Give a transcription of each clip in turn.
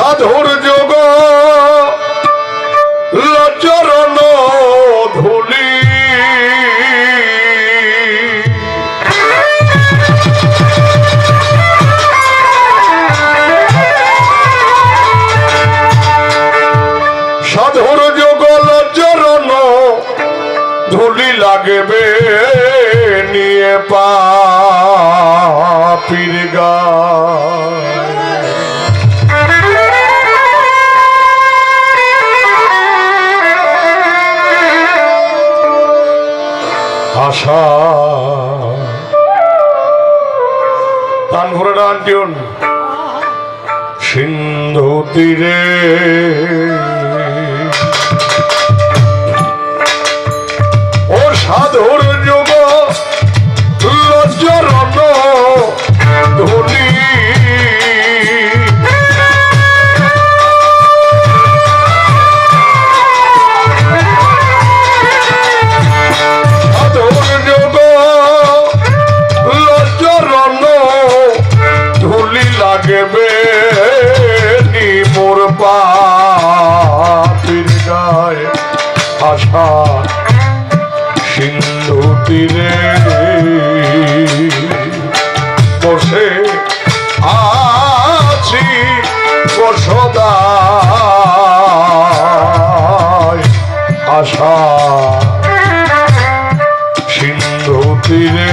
সাধুর যোগ। লচরণ ধুলি। সাধুর যোগ লচরণ ধুলি লাগবে নিয়ে পাপির গায় আশা টান ভরে ডান টিউন সিন্ধু তীরে পাপির গায়ে আশা সিন্ধু তীরে। বসে আছি বসদায় আশা সিন্ধু তীরে।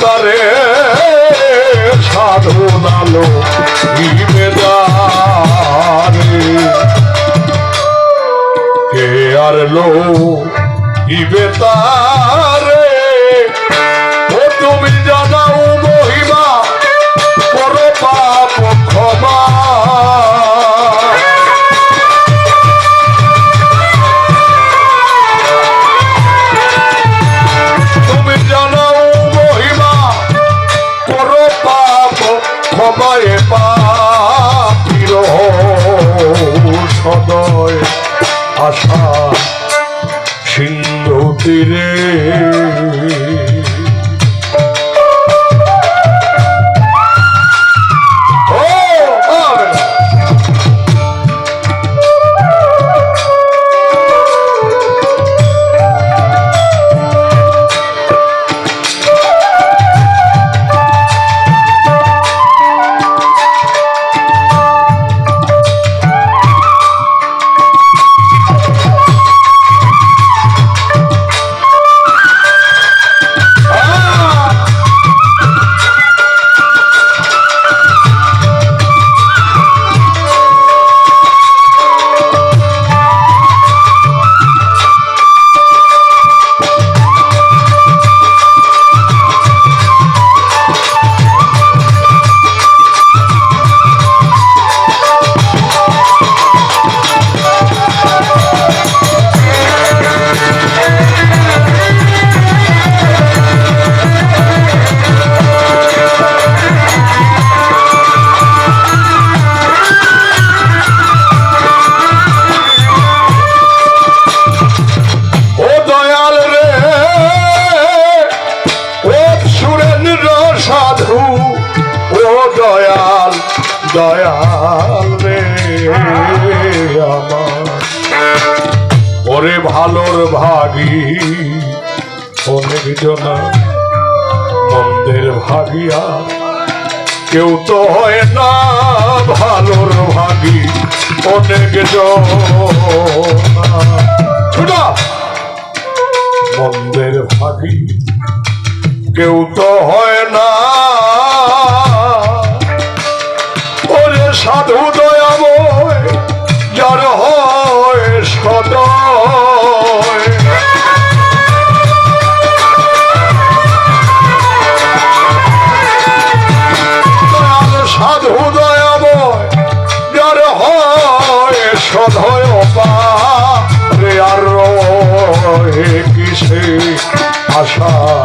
তারে সাধু না লো ইবে যারে কে আর লো ইবে তারে সিন্ধু দয়াল রে আমার। ওরে ভালোর ভাগি অনেক জনা মন্দের ভাগিয়া। কেউ তো হয় না ভালোর ভাগী, অনেক জনা। মন্দের ভাগি, কেউ তো হয় আশা।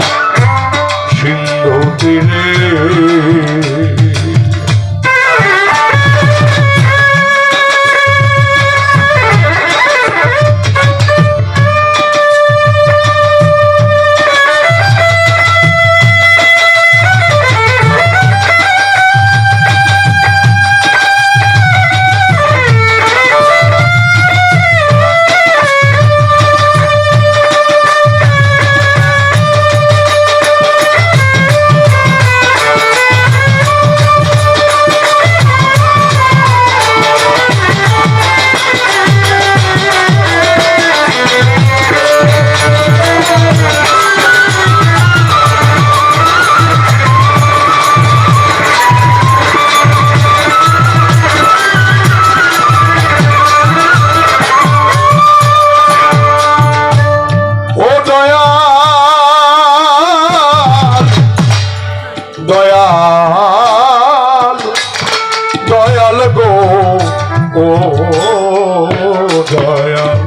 দয়াল গো, ও দয়াল।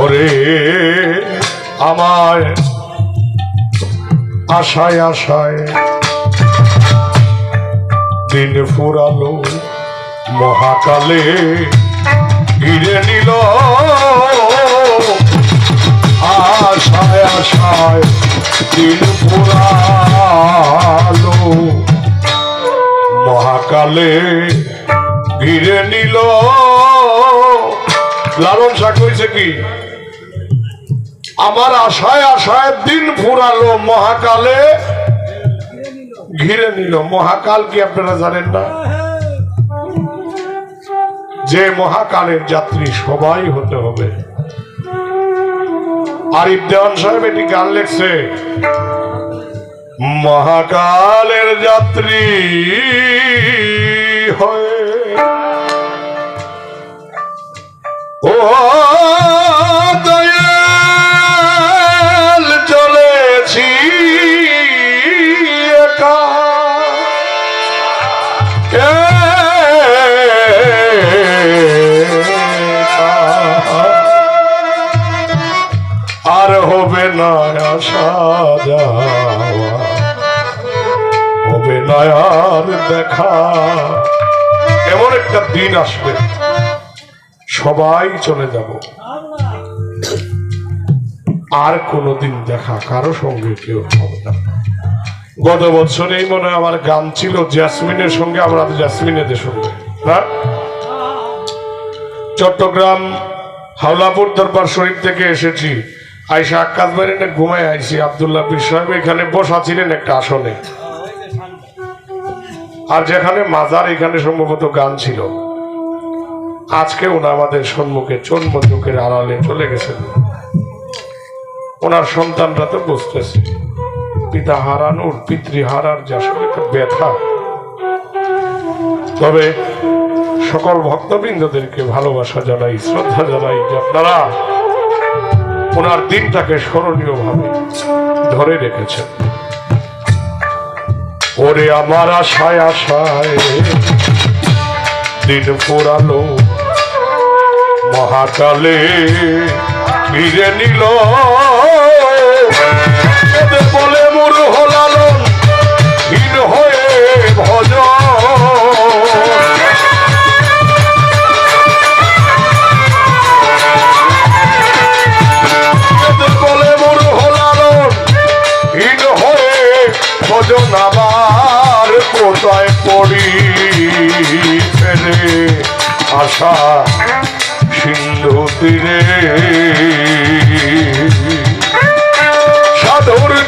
ওরে আমার আশায় আশায় দিন ফুরালো মহাকালে, ঘিরে নিল আশায় আশায় দিন পুরালো মহাকালে ঘিরে নিল। লালন শাক হয়েছে কি? আমার আশায় আশায় দিন ফুরালো মহাকালে। ঘিরে নিল। মহাকাল কি আপনারা জানেন না? যে মহাকালের যাত্রী সবাই হতে হবে। আরিফ দেওয়ান সাহেব এটি গান লেখছে। মহাকালের যাত্রী হয়ে। চলেছি। আর হবে না যাওয়া। হবে না আর দেখা। এমন একটা দিন আসবে। সবাই চলে যাব। আর কোনোদিন দেখা কারও সঙ্গে কেউ হবে না। গত বছরেই মনে আমার গান ছিল জ্যাসমিনের সঙ্গে, আমরা জ্যাসমিনেদের সঙ্গে, না? চট্টগ্রাম হাওলাপুর দরবার শরীফ থেকে এসেছি। আইসা আকাশ বাড়িতে ঘুমায় আইসি আবদুল্লাহ সাহেব এখানে বসা ছিলেন একটা আসনে। আর যেখানে মাজার, এখানে সম্ভবত গান ছিল। আজকে ওনা আমাদের সম্মুখে চন্ম চোখের আড়ালে চলে গেছেন। ওনার সন্তানরা তো বুঝতেছে। পিতা হারানোর পিতৃ হারার যে আসলে একটা ব্যথা। তবে সকল ভক্তবৃন্দদেরকে ভালোবাসা জানাই, শ্রদ্ধা জানাই যে আপনারা ওনার দিনটাকে স্মরণীয় ভাবে ধরে রেখেছেন। ওরে আমার আশায় আশায়। দিন ফোরালো মহাকালে ঘিরে নিল। বলে আশা সিন্ধু তীরে সাধুর